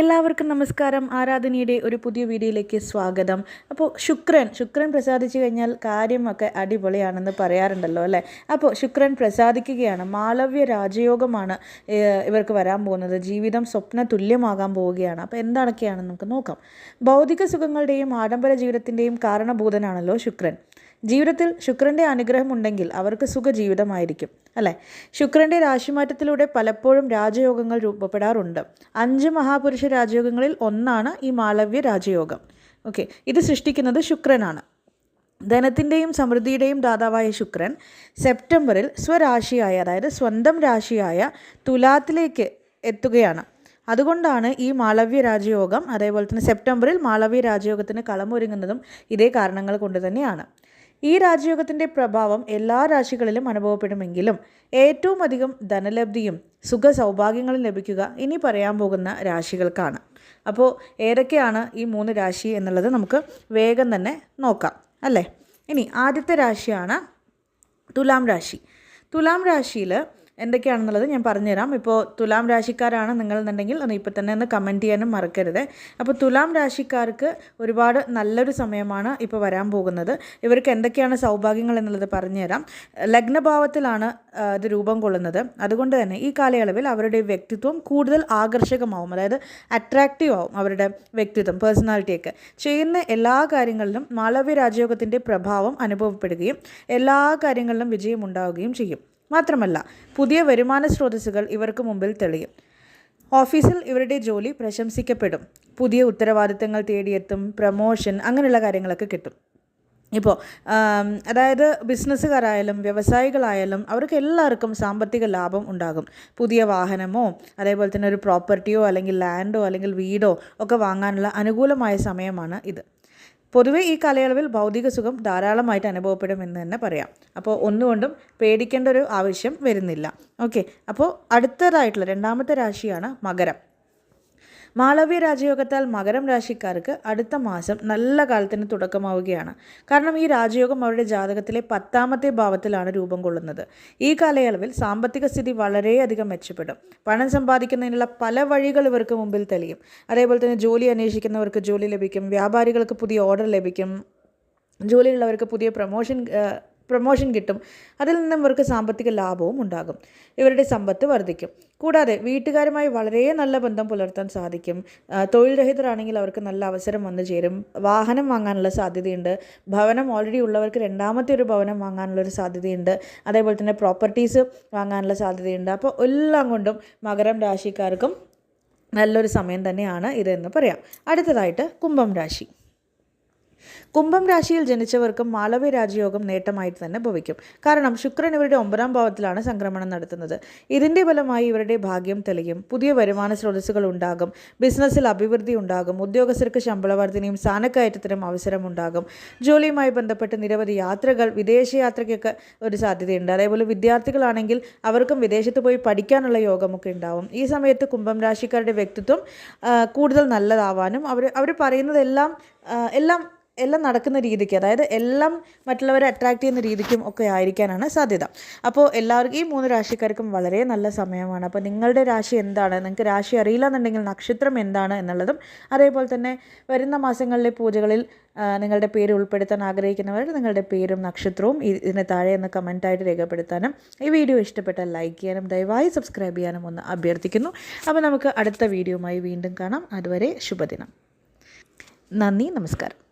എല്ലാവർക്കും നമസ്കാരം. ആരാധനയുടെ ഒരു പുതിയ വീഡിയോയിലേക്ക് സ്വാഗതം. അപ്പോൾ ശുക്രൻ ശുക്രൻ പ്രസാദിച്ചു കഴിഞ്ഞാൽ കാര്യമൊക്കെ അടിപൊളിയാണെന്ന് പറയാറുണ്ടല്ലോ അല്ലേ? അപ്പോൾ ശുക്രൻ പ്രസാദിക്കുകയാണ്. മാളവ്യ രാജയോഗമാണ് ഇവർക്ക് വരാൻ പോകുന്നത്. ജീവിതം സ്വപ്ന തുല്യമാകാൻ പോവുകയാണ്. അപ്പോൾ എന്താണൊക്കെയാണെന്ന് നമുക്ക് നോക്കാം. ഭൗതിക സുഖങ്ങളുടെയും ആഡംബര ജീവിതത്തിന്റെയും കാരണഭൂതനാണല്ലോ ശുക്രൻ. ജീവിതത്തിൽ ശുക്രന്റെ അനുഗ്രഹം ഉണ്ടെങ്കിൽ അവർക്ക് സുഖജീവിതമായിരിക്കും അല്ലേ? ശുക്രന്റെ രാശിമാറ്റത്തിലൂടെ പലപ്പോഴും രാജയോഗങ്ങൾ രൂപപ്പെടാറുണ്ട്. അഞ്ച് മഹാപുരുഷ രാജയോഗങ്ങളിൽ ഒന്നാണ് ഈ മാളവ്യ രാജയോഗം. ഓക്കെ ഇത് സൃഷ്ടിക്കുന്നത് ശുക്രനാണ്. ധനത്തിന്റെയും സമൃദ്ധിയുടെയും ദാതാവായ ശുക്രൻ സെപ്റ്റംബറിൽ സ്വരാശിയായ അതായത് സ്വന്തം രാശിയായ തുലാത്തിലേക്ക് എത്തുകയാണ്. അതുകൊണ്ടാണ് ഈ മാളവ്യ രാജയോഗം അതേപോലെ തന്നെ സെപ്റ്റംബറിൽ മാളവ്യ രാജയോഗത്തിന് കളമൊരുങ്ങുന്നതും ഇതേ കാരണങ്ങൾ കൊണ്ട് തന്നെയാണ്. ഈ രാജയോഗത്തിന്റെ പ്രഭാവം എല്ലാ രാശികളിലും അനുഭവപ്പെടുമെങ്കിലും ഏറ്റവും അധികം ധനലബ്ധിയും സുഖ സൗഭാഗ്യങ്ങളും ലഭിക്കുക ഇനി പറയാൻ പോകുന്ന രാശികൾക്കാണ്. അപ്പോൾ ഏതൊക്കെയാണ് ഈ മൂന്ന് രാശി എന്നുള്ളത് നമുക്ക് വേഗം തന്നെ നോക്കാം അല്ലേ? ഇനി ആദ്യത്തെ രാശിയാണ് തുലാം രാശി. തുലാം രാശിയിൽ എന്തൊക്കെയാണെന്നുള്ളത് ഞാൻ പറഞ്ഞുതരാം. ഇപ്പോൾ തുലാം രാശിക്കാരാണ് നിങ്ങളെന്നുണ്ടെങ്കിൽ ഒന്ന് ഇപ്പോൾ തന്നെ ഒന്ന് കമന്റ് ചെയ്യാനും മറക്കരുത്. അപ്പോൾ തുലാം രാശിക്കാർക്ക് ഒരുപാട് നല്ലൊരു സമയമാണ് ഇപ്പോൾ വരാൻ പോകുന്നത്. ഇവർക്ക് എന്തൊക്കെയാണ് സൗഭാഗ്യങ്ങൾ എന്നുള്ളത് പറഞ്ഞുതരാം. ലഗ്നഭാവത്തിലാണ് ഇത് രൂപം കൊള്ളുന്നത്. അതുകൊണ്ട് തന്നെ ഈ കാലയളവിൽ അവരുടെ വ്യക്തിത്വം കൂടുതൽ ആകർഷകമാവും. അതായത് അട്രാക്റ്റീവ് ആവും അവരുടെ വ്യക്തിത്വം പേഴ്സണാലിറ്റിയൊക്കെ ചെയ്യുന്ന എല്ലാ കാര്യങ്ങളിലും മാളവ്യ രാജയോഗത്തിന്റെ പ്രഭാവം അനുഭവപ്പെടുകയും എല്ലാ കാര്യങ്ങളിലും വിജയമുണ്ടാവുകയും ചെയ്യും. മാത്രമല്ല പുതിയ വരുമാന സ്രോതസ്സുകൾ ഇവർക്ക് മുമ്പിൽ തെളിയും. ഓഫീസിൽ ഇവരുടെ ജോലി പ്രശംസിക്കപ്പെടും. പുതിയ ഉത്തരവാദിത്തങ്ങൾ തേടിയെത്തും പ്രമോഷൻ അങ്ങനെയുള്ള കാര്യങ്ങളൊക്കെ കിട്ടും. ഇപ്പോൾ അതായത് ബിസിനസ്സുകാരായാലും വ്യവസായികളായാലും അവർക്ക് എല്ലാവർക്കും സാമ്പത്തിക ലാഭം ഉണ്ടാകും. പുതിയ വാഹനമോ അതേപോലെ തന്നെ ഒരു പ്രോപ്പർട്ടിയോ അല്ലെങ്കിൽ ലാൻഡോ അല്ലെങ്കിൽ വീടോ ഒക്കെ വാങ്ങാനുള്ള അനുകൂലമായ സമയമാണ് ഇത്. പൊതുവെ ഈ കാലയളവിൽ ഭൗതിക സുഖം ധാരാളമായിട്ട് അനുഭവപ്പെടുമെന്ന് തന്നെ പറയാം. അപ്പോൾ ഒന്നുകൊണ്ടും പേടിക്കേണ്ട ഒരു ആവശ്യം വരുന്നില്ല. ഓക്കെ. അപ്പോൾ അടുത്തതായിട്ടുള്ള രണ്ടാമത്തെ രാശിയാണ് മകരം. മാളവ്യ രാജയോഗത്താൽ മകരം രാശിക്കാർക്ക് അടുത്ത മാസം നല്ല കാലത്തിന് തുടക്കമാവുകയാണ്. കാരണം ഈ രാജയോഗം അവരുടെ ജാതകത്തിലെ പത്താമത്തെ ഭാവത്തിലാണ് രൂപം കൊള്ളുന്നത്. ഈ കാലയളവിൽ സാമ്പത്തിക സ്ഥിതി വളരെയധികം മെച്ചപ്പെടും. പണം സമ്പാദിക്കുന്നതിനുള്ള പല വഴികൾ ഇവർക്ക് മുമ്പിൽ തെളിയും. അതേപോലെ തന്നെ ജോലി അന്വേഷിക്കുന്നവർക്ക് ജോലി ലഭിക്കും. വ്യാപാരികൾക്ക് പുതിയ ഓർഡർ ലഭിക്കും. ജോലിയുള്ളവർക്ക് പുതിയ പ്രൊമോഷൻ പ്രൊമോഷൻ കിട്ടും. അതിൽ നിന്നും ഇവർക്ക് സാമ്പത്തിക ലാഭവും ഉണ്ടാകും. ഇവരുടെ സമ്പത്ത് വർദ്ധിക്കും. കൂടാതെ വീട്ടുകാരുമായി വളരെ നല്ല ബന്ധം പുലർത്താൻ സാധിക്കും. തൊഴിൽ രഹിതരാണെങ്കിൽ അവർക്ക് നല്ല അവസരം വന്നു ചേരും. വാഹനം വാങ്ങാനുള്ള സാധ്യതയുണ്ട്. ഭവനം ഓൾറെഡി ഉള്ളവർക്ക് രണ്ടാമത്തെ ഒരു ഭവനം വാങ്ങാനുള്ള ഒരു സാധ്യതയുണ്ട്. അതേപോലെ തന്നെ പ്രോപ്പർട്ടീസ് വാങ്ങാനുള്ള സാധ്യതയുണ്ട്. അപ്പോൾ എല്ലാം കൊണ്ടും മകരം രാശിക്കാർക്കും നല്ലൊരു സമയം തന്നെയാണ് ഇതെന്ന് പറയാം. അടുത്തതായിട്ട് കുംഭം രാശി. കുംഭം രാശിയിൽ ജനിച്ചവർക്കും മാളവ്യ രാജയോഗം നേട്ടമായിട്ട് തന്നെ ഭവിക്കും. കാരണം ശുക്രൻ ഇവരുടെ ഒമ്പതാം ഭാവത്തിലാണ് സംക്രമണം നടത്തുന്നത്. ഇതിന്റെ ഫലമായി ഇവരുടെ ഭാഗ്യം തെളിയും. പുതിയ വരുമാന സ്രോതസ്സുകൾ ഉണ്ടാകും. ബിസിനസ്സിൽ അഭിവൃദ്ധി ഉണ്ടാകും. ഉദ്യോഗസ്ഥർക്ക് ശമ്പള വർധനയും സ്ഥാനക്കയറ്റത്തിനും അവസരമുണ്ടാകും ജോലിയുമായി ബന്ധപ്പെട്ട് നിരവധി യാത്രകൾ വിദേശയാത്രയ്ക്കൊക്കെ ഒരു സാധ്യതയുണ്ട്. അതേപോലെ വിദ്യാർത്ഥികളാണെങ്കിൽ അവർക്കും വിദേശത്ത് പോയി പഠിക്കാനുള്ള യോഗമൊക്കെ ഉണ്ടാവും. ഈ സമയത്ത് കുംഭം രാശിക്കാരുടെ വ്യക്തിത്വം കൂടുതൽ നല്ലതാവാനും അവർ അവർ പറയുന്നതെല്ലാം എല്ലാം എല്ലാം നടക്കുന്ന രീതിക്ക് അതായത് എല്ലാം മറ്റുള്ളവരെ അട്രാക്ട് ചെയ്യുന്ന രീതിക്കും ഒക്കെ ആയിരിക്കാനാണ് സാധ്യത. അപ്പോൾ എല്ലാവർക്കും ഈ മൂന്ന് രാശിക്കാർക്കും വളരെ നല്ല സമയമാണ്. അപ്പോൾ നിങ്ങളുടെ രാശി എന്താണ്? നിങ്ങൾക്ക് രാശി അറിയില്ല എന്നുണ്ടെങ്കിൽ നക്ഷത്രം എന്താണ് എന്നുള്ളതും അതേപോലെ തന്നെ വരുന്ന മാസങ്ങളിലെ പൂജകളിൽ നിങ്ങളുടെ പേര് ഉൾപ്പെടുത്താൻ ആഗ്രഹിക്കുന്നവർ നിങ്ങളുടെ പേരും നക്ഷത്രവും ഇതിന് താഴെ ഒന്ന് കമന്റായിട്ട് രേഖപ്പെടുത്താനും ഈ വീഡിയോ ഇഷ്ടപ്പെട്ടാൽ ലൈക്ക് ചെയ്യാനും ദയവായി സബ്സ്ക്രൈബ് ചെയ്യാനും ഒന്ന് അഭ്യർത്ഥിക്കുന്നു. അപ്പോൾ നമുക്ക് അടുത്ത വീഡിയോയുമായി വീണ്ടും കാണാം. അതുവരെ ശുഭദിനം. നന്ദി നമസ്കാരം.